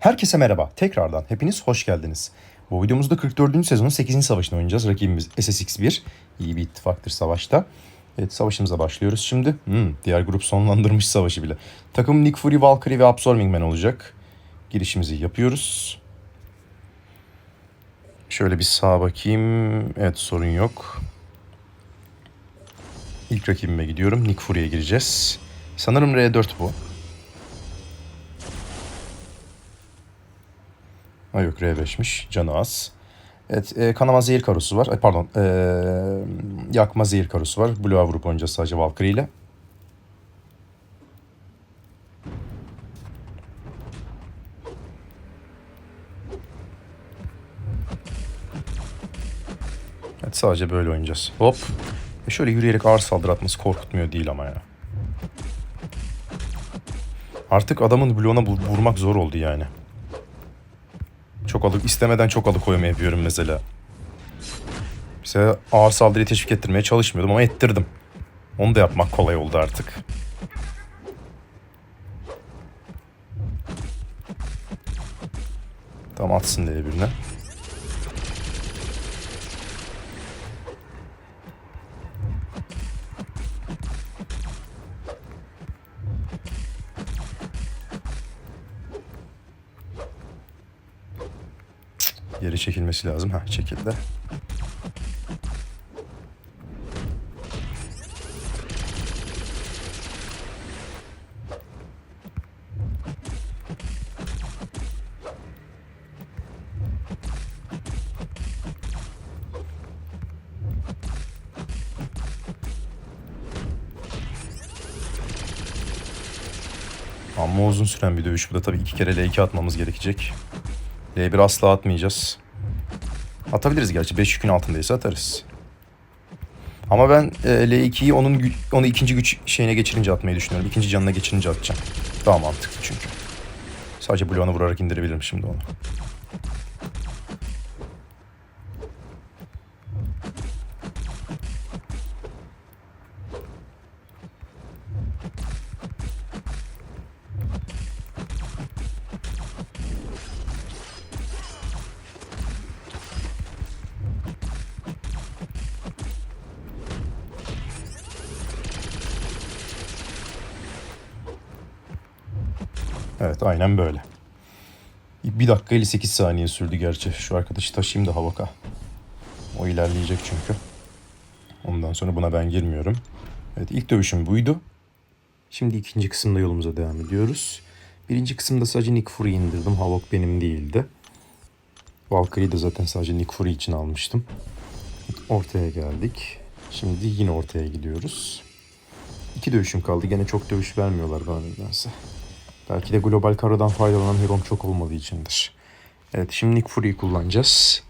Herkese merhaba. Tekrardan hepiniz hoş geldiniz. Bu videomuzda 44. sezonun 8. savaşını oynayacağız. Rakibimiz SSX1. İyi bir ittifaktır savaşta. Evet savaşımıza başlıyoruz şimdi. Hmm, diğer grup sonlandırmış savaşı bile. Takım Nick Fury, Valkyrie ve Absorbing Man olacak. Girişimizi yapıyoruz. Şöyle bir sağa bakayım. Evet sorun yok. İlk rakibime gidiyorum. Nick Fury'e gireceğiz. Sanırım R4 bu. Ha yok R5'miş. Canı az. Evet e, kanama zehir karosu var. Ay, pardon. E, yakma zehir karosu var. Blue'a vurup oynayacağız sadece Valkyrie ile. Evet sadece böyle oynayacağız. Hop. E şöyle yürüyerek ağır saldırı atması korkutmuyor değil ama ya. Artık adamın bloğuna vurmak zor oldu yani. Çok alık istemeden çok alıkoyma yapıyorum mesela. Mesela ağır saldırıyı teşvik ettirmeye çalışmıyordum ama ettirdim. Onu da yapmak kolay oldu artık. Tamam atsın diye birine. Geri çekilmesi lazım. Ha çekildi. Ama uzun süren bir dövüş. Bu da tabii iki kere L2 atmamız gerekecek. L1 asla atmayacağız. Atabiliriz gerçi. 5 yükün altındaysa atarız. Ama ben e, L2'yi onun onu ikinci güç şeyine geçirince atmayı düşünüyorum. İkinci canına geçirince atacağım. Daha mantıklı çünkü. Sadece bloğuna vurarak indirebilirim şimdi onu. Evet aynen böyle. Bir dakika 58 saniye sürdü gerçi. Şu arkadaşı taşıyayım da Havaka. O ilerleyecek çünkü. Ondan sonra buna ben girmiyorum. Evet ilk dövüşüm buydu. Şimdi ikinci kısımda yolumuza devam ediyoruz. Birinci kısımda sadece Nick Fury indirdim. Havok benim değildi. Valkyrie'yi de zaten sadece Nick Fury için almıştım. Ortaya geldik. Şimdi yine ortaya gidiyoruz. İki dövüşüm kaldı. Gene çok dövüş vermiyorlar bana nedense. Belki de global karadan faydalanan herom çok olmadığı içindir. Evet şimdi Nick Fury'yi kullanacağız.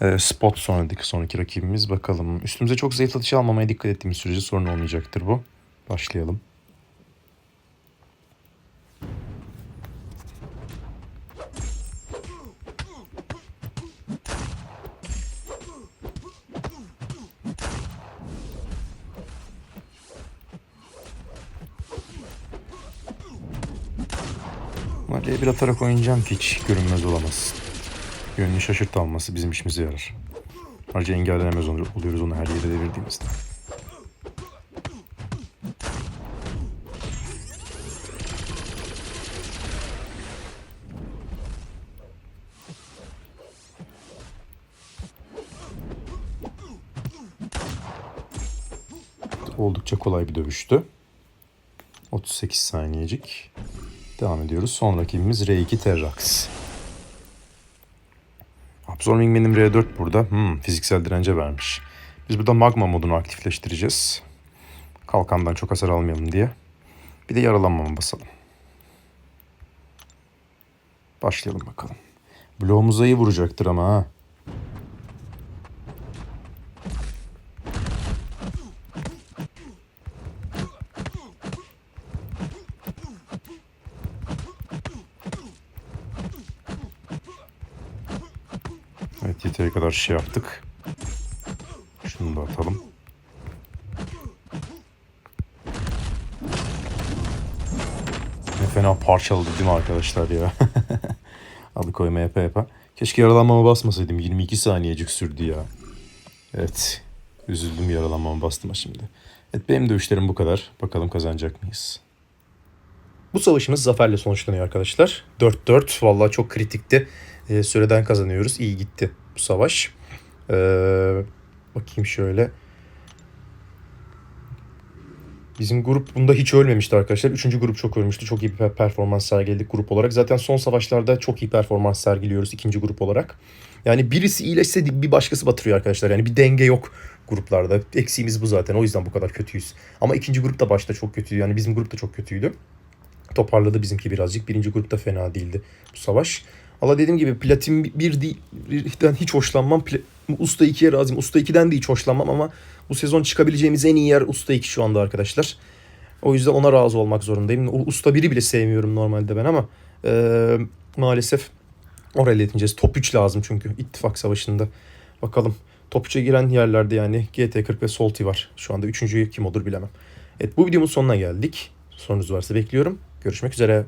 Ee, spot sonraki, sonraki rakibimiz bakalım. Üstümüze çok zayıf atışı almamaya dikkat ettiğimiz sürece sorun olmayacaktır bu. Başlayalım. Maliye bir atarak oynayacağım ki hiç görünmez olamaz. Yönünü şaşırt alması bizim işimize yarar. Ayrıca engellenemez ol- oluyoruz onu her yere devirdiğimizde. Oldukça kolay bir dövüştü. 38 saniyecik. Devam ediyoruz. Son rakibimiz R2 Terrax. Absorbing benim R4 burada. Hmm, fiziksel dirence vermiş. Biz burada magma modunu aktifleştireceğiz. Kalkandan çok hasar almayalım diye. Bir de yaralanmama basalım. Başlayalım bakalım. Bloğumuza iyi vuracaktır ama ha. Evet yeteri kadar şey yaptık. Şunu da atalım. Ne fena parçaladı değil mi arkadaşlar ya? Alıkoyma yapa yapa. Keşke yaralanmama basmasaydım. 22 saniyecik sürdü ya. Evet. Üzüldüm yaralanmama bastıma şimdi. Evet benim dövüşlerim bu kadar. Bakalım kazanacak mıyız? Bu savaşımız zaferle sonuçlanıyor arkadaşlar. 4-4 vallahi çok kritikti. Ee, süreden kazanıyoruz. İyi gitti bu savaş. Ee, bakayım şöyle. Bizim grup bunda hiç ölmemişti arkadaşlar. Üçüncü grup çok ölmüştü. Çok iyi bir performans sergiledik grup olarak. Zaten son savaşlarda çok iyi performans sergiliyoruz ikinci grup olarak. Yani birisi iyileşse bir başkası batırıyor arkadaşlar. Yani bir denge yok gruplarda. Eksiğimiz bu zaten. O yüzden bu kadar kötüyüz. Ama ikinci grup da başta çok kötüydü. Yani bizim grup da çok kötüydü. Toparladı bizimki birazcık. Birinci grupta fena değildi bu savaş. Allah dediğim gibi platin bir birden hiç hoşlanmam. Usta 2'ye razıyım. Usta 2'den de hiç hoşlanmam ama bu sezon çıkabileceğimiz en iyi yer Usta 2 şu anda arkadaşlar. O yüzden ona razı olmak zorundayım. O Usta 1'i bile sevmiyorum normalde ben ama e, maalesef oraya iletineceğiz. Top 3 lazım çünkü ittifak savaşında. Bakalım. Top 3'e giren yerlerde yani GT40 ve Solti var. Şu anda üçüncü kim olur bilemem. Evet bu videomun sonuna geldik. Sorunuz varsa bekliyorum. Görüşmek üzere.